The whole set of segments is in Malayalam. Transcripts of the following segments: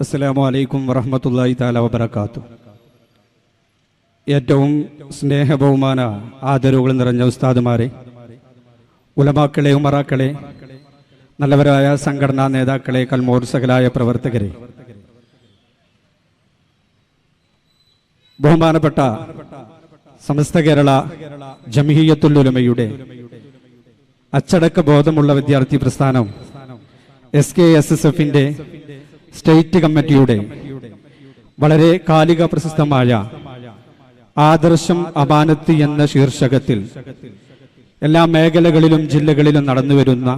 അസ്സലാമു അലൈക്കും വറഹമത്തല്ലാഹി താല വബർക്കാത്തു ഏറ്റവും സ്നേഹ ബഹുമാന ആദരവുകൾ നിറഞ്ഞ ഉസ്താദുമാരെ ഉലമാക്കളെ ഉമറാക്കളെ നല്ലവരായ സംഘടനാ നേതാക്കളെ കൽമോർസകലായ പ്രവർത്തകരെ. ബഹുമാനപ്പെട്ട സമസ്ത കേരള ജമിഹിയത്തുൽ ഉലമയുടെ അച്ചടക്ക ബോധമുള്ള വിദ്യാർത്ഥി പ്രസ്ഥാനം എസ് കെ എസ് എസ് എഫിന്റെ സ്റ്റേറ്റ് കമ്മിറ്റിയുടെ വളരെ കാലിക പ്രശസ്തമായ ആദർശം അപാനത്തി എന്ന ശീർഷകത്തിൽ എല്ലാ മേഖലകളിലും ജില്ലകളിലും നടന്നുവരുന്ന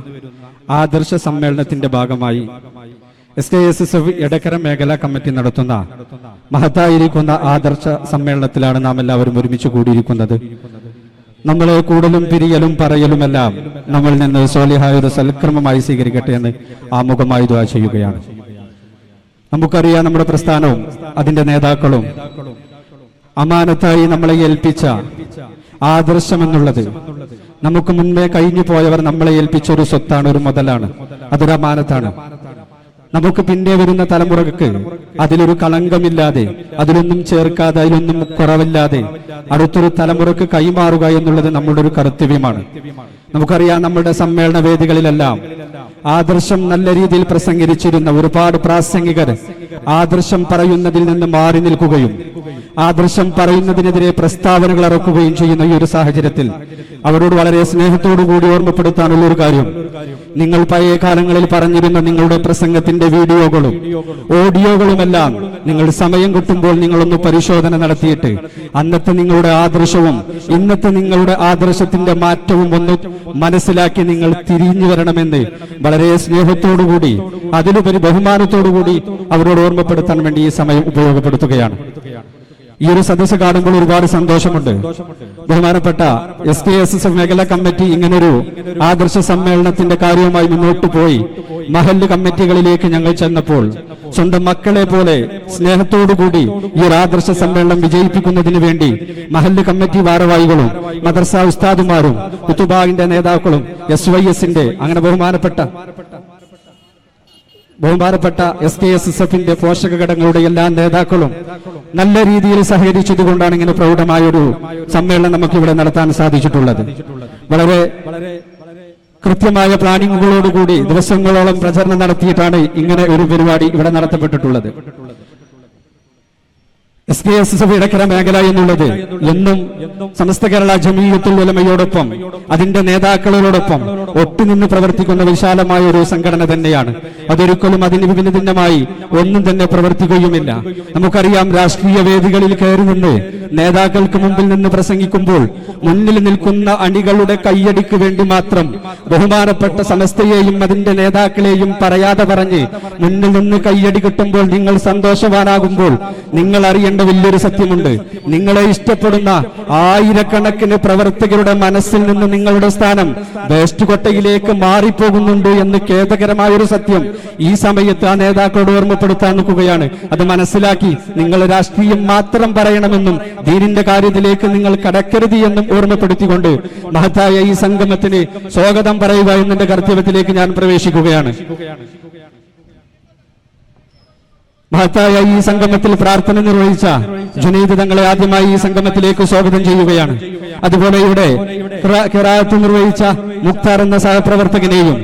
ആദർശ സമ്മേളനത്തിന്റെ ഭാഗമായി S K S S F Edakkara മേഖലാ കമ്മിറ്റി നടത്തുന്ന മഹത്തായിരിക്കുന്ന ആദർശ സമ്മേളനത്തിലാണ് നാം എല്ലാവരും ഒരുമിച്ച് കൂടിയിരിക്കുന്നത്. നമ്മളെ കൂടലും പിരിയലും പറയലും എല്ലാം നമ്മളിൽ നിന്ന് സോലിഹായ ഒരു സൽക്രമമായി സ്വീകരിക്കട്ടെ എന്ന് ആമുഖമായി ദ്വാ ചെയ്യുകയാണ്. നമുക്കറിയാം നമ്മുടെ പ്രസ്ഥാനവും അതിന്റെ നേതാക്കളും. അമാനത്തായി നമ്മളെ ഏൽപ്പിച്ച ആദർശം എന്നുള്ളത് നമുക്ക് മുന്നേ കഴിഞ്ഞു പോയവർ നമ്മളെ ഏൽപ്പിച്ച ഒരു സ്വത്താണ് ഒരു മുതലാണ്. അതൊരു അമാനത്താണ്. നമുക്ക് പിന്നെ വരുന്ന തലമുറകൾക്ക് അതിലൊരു കളങ്കമില്ലാതെ അതിലൊന്നും ചേർക്കാതെ അതിലൊന്നും കുറവില്ലാതെ അടുത്തൊരു തലമുറയ്ക്ക് കൈമാറുക എന്നുള്ളത് നമ്മുടെ ഒരു കർത്തവ്യമാണ്. നമുക്കറിയാം നമ്മുടെ സമ്മേളന വേദികളിലെല്ലാം ആദർശം നല്ല രീതിയിൽ പ്രസംഗിച്ചിരുന്ന ഒരുപാട് പ്രാസംഗികർ ആദർശം പറയുന്നതിൽ നിന്ന് മാറി നിൽക്കുകയും ആദർശം പറയുന്നതിനെതിരെ പ്രസ്താവനകൾ ഇറക്കുകയും ചെയ്യുന്ന ഈ ഒരു സാഹചര്യത്തിൽ അവരോട് വളരെ സ്നേഹത്തോടു കൂടി ഓർമ്മപ്പെടുത്താനുള്ള ഒരു കാര്യം. നിങ്ങൾ പഴയ കാലങ്ങളിൽ പറഞ്ഞിരുന്ന നിങ്ങളുടെ പ്രസംഗത്തിന്റെ വീഡിയോകളും ഓഡിയോകളുമെല്ലാം നിങ്ങൾ സമയം കിട്ടുമ്പോൾ നിങ്ങളൊന്ന് പരിശോധന നടത്തിയിട്ട് അന്നത്തെ നിങ്ങളുടെ ആദർശവും ഇന്നത്തെ നിങ്ങളുടെ ആദർശത്തിന്റെ മാറ്റവും ഒന്ന് മനസ്സിലാക്കി നിങ്ങൾ തിരിഞ്ഞു വരണമെന്ന് വളരെ സ്നേഹത്തോടുകൂടി അതിലുപരി ബഹുമാനത്തോടുകൂടി അവരോട് ഓർമ്മപ്പെടുത്താൻ വേണ്ടി ഈ സമയം ഉപയോഗപ്പെടുത്തുകയാണ്. ഈ ഒരു സദസ്സ് കാണുമ്പോൾ ഒരുപാട് സന്തോഷമുണ്ട്. ബഹുമാനപ്പെട്ട എസ് കെ എസ് എസ് മേഖലാ കമ്മിറ്റി ഇങ്ങനൊരു ആദർശ സമ്മേളനത്തിന്റെ കാര്യവുമായി മുന്നോട്ട് പോയി. മഹല്ല് കമ്മിറ്റികളിലേക്ക് ഞങ്ങൾ ചെന്നപ്പോൾ സ്വന്തം മക്കളെ പോലെ സ്നേഹത്തോടുകൂടി ഈ ഒരു ആദർശ സമ്മേളനം വിജയിപ്പിക്കുന്നതിന് വേണ്ടി മഹല്ല് കമ്മിറ്റി ഭാരവാഹികളും മദർസ ഉസ്താദുമാരും കുത്തുബാഗിന്റെ നേതാക്കളും എസ് വൈ എസിന്റെ അങ്ങനെ ബഹുമാനപ്പെട്ട ബഹുമാനപ്പെട്ട എസ് കെ എസ് എസ് എഫിന്റെ പോഷക ഘടകങ്ങളുടെ എല്ലാ നേതാക്കളും നല്ല രീതിയിൽ സഹകരിച്ചതുകൊണ്ടാണ് ഇങ്ങനെ പ്രൗഢമായ ഒരു സമ്മേളനം നമുക്ക് ഇവിടെ നടത്താൻ സാധിച്ചിട്ടുള്ളത്. വളരെ കൃത്യമായ പ്ലാനിങ്ങുകളോടുകൂടി ദിവസങ്ങളോളം പ്രചരണം നടത്തിയിട്ടാണ് ഇങ്ങനെ ഒരു പരിപാടി ഇവിടെ നടത്തപ്പെട്ടിട്ടുള്ളത്. എസ് കെ എസ് എഫ് ഇടക്കര മേഖല എന്നുള്ളത് എന്നും സമസ്ത കേരള ജമീയത്തുൽ ഉലമയോടൊപ്പം അതിന്റെ നേതാക്കളോടൊപ്പം ഒട്ടുനിന്ന് പ്രവർത്തിക്കുന്ന വിശാലമായ ഒരു സംഘടന തന്നെയാണ്. അതൊരിക്കലും അതിന് വിഭിന്നതിന്നമായി ഒന്നും തന്നെ പ്രവർത്തിക്കുകയുമില്ല. നമുക്കറിയാം രാഷ്ട്രീയ വേദികളിൽ കയറി നിന്ന് നേതാക്കൾക്ക് മുമ്പിൽ നിന്ന് പ്രസംഗിക്കുമ്പോൾ മുന്നിൽ നിൽക്കുന്ന അണികളുടെ കയ്യടിക്ക് വേണ്ടി മാത്രം ബഹുമാനപ്പെട്ട സമസ്തയെയും അതിന്റെ നേതാക്കളെയും പറയാതെ പറഞ്ഞ് മുന്നിൽ നിന്ന് കയ്യടി കിട്ടുമ്പോൾ നിങ്ങൾ സന്തോഷവാനാകുമ്പോൾ നിങ്ങൾ അറിയേണ്ട വലിയൊരു സത്യമുണ്ട്. നിങ്ങളെ ഇഷ്ടപ്പെടുന്ന ആയിരക്കണക്കിന് പ്രവർത്തകരുടെ മനസ്സിൽ നിന്ന് നിങ്ങളുടെ സ്ഥാനം വേസ്റ്റ് കൊട്ടയിലേക്ക് മാറിപ്പോകുന്നുണ്ട് എന്ന് ഖേദകരമായ ഒരു സത്യം ഈ സമയത്ത് ആ നേതാക്കളോട് ഓർമ്മപ്പെടുത്താൻ നിൽക്കുകയാണ്. അത് മനസ്സിലാക്കി നിങ്ങൾ രാഷ്ട്രീയം മാത്രം പറയണമെന്നും ദീനിന്റെ കാര്യത്തിലേക്ക് നിങ്ങൾ കടക്കരുത് എന്നും ഓർമ്മപ്പെടുത്തിക്കൊണ്ട് മഹത്തായ ഈ സംഗമത്തിന് സ്വാഗതം പറയുക എന്നെ കർത്തവ്യത്തിലേക്ക് ഞാൻ പ്രവേശിക്കുകയാണ്. മഹത്തായ ഈ സംഗമത്തിൽ പ്രാർത്ഥന നിർവഹിച്ച ജുനീദ് തങ്ങളെ ആദ്യമായി ഈ സംഗമത്തിലേക്ക് സ്വാഗതം ചെയ്യുകയാണ്. അതുപോലെ ഇവിടെ കിറായത്ത് നിർവഹിച്ച മുക്തർ എന്ന സഹപ്രവർത്തകനെയും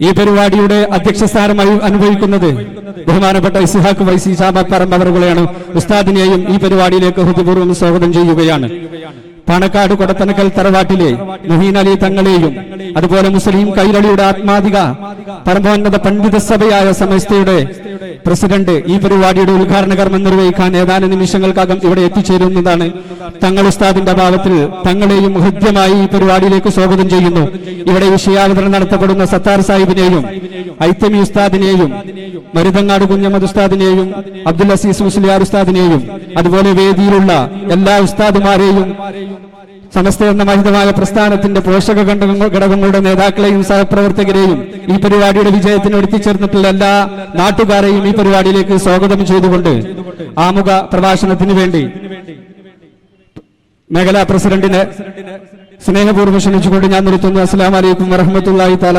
ഈ പരിപാടിയുടെ അധ്യക്ഷ സ്ഥാനമായി അനുഭവിക്കുന്നത് ബഹുമാനപ്പെട്ട ഇസ്ഹാഖ് വൈസി ചാമപ്പറമ്പ് അവറുകളെയാണ്. ഉസ്താദിനെയും ഈ പരിപാടിയിലേക്ക് ഹൃദയപൂർവം സ്വാഗതം ചെയ്യുകയാണ്. പാണക്കാട് കൊടത്തനക്കൽ തറവാട്ടിലെ മുഹീൻ അലി തങ്ങളെയും അതുപോലെ മുസ്ലിം കൈരളിയുടെ ആത്മാതിക പരമോന്നത പണ്ഡിത സഭയായ സമസ്തയുടെ പ്രസിഡന്റ് ഈ പരിപാടിയുടെ ഉദ്ഘാടന കർമ്മം നിർവഹിക്കാൻ ഏതാനും നിമിഷങ്ങൾക്കകം ഇവിടെ എത്തിച്ചേരുന്നതാണ്. തങ്ങൾ ഉസ്താദിന്റെ അഭാവത്തിൽ തങ്ങളെയും ഹൃദ്യമായി ഈ പരിപാടിയിലേക്ക് സ്വാഗതം ചെയ്യുന്നു. ഇവിടെ വിഷയാവതരണം നടത്തപ്പെടുന്ന സത്താർ സാഹിബിനെയും ഐത്തമി ഉസ്താദിനെയും മരുതങ്ങാട് കുഞ്ഞമ്മദ് ഉസ്താദിനെയും അബ്ദുൽ അസീസ് മുസ്ലിയാർ ഉസ്താദിനെയും അതുപോലെ വേദിയിലുള്ള എല്ലാ ഉസ്താദുമാരെയും സമസ്ത എന്ന മഹിതമായ പ്രസ്ഥാനത്തിന്റെ പോഷക ഘടകങ്ങളുടെ നേതാക്കളെയും സഹപ്രവർത്തകരെയും ഈ പരിപാടിയുടെ വിജയത്തിന് ഒരുത്തിച്ചേർന്നിട്ടുള്ള എല്ലാ നാട്ടുകാരെയും ഈ പരിപാടിയിലേക്ക് സ്വാഗതം ചെയ്തുകൊണ്ട് ആമുഖ പ്രഭാഷണത്തിന് വേണ്ടി മേഖലാ പ്രസിഡന്റിനെ സ്നേഹപൂർവം ക്ഷണിച്ചുകൊണ്ട് ഞാൻ നിർത്തുന്നു. അസ്സാം വലൈക്കും വറഹമത്തല്ലാഹി താല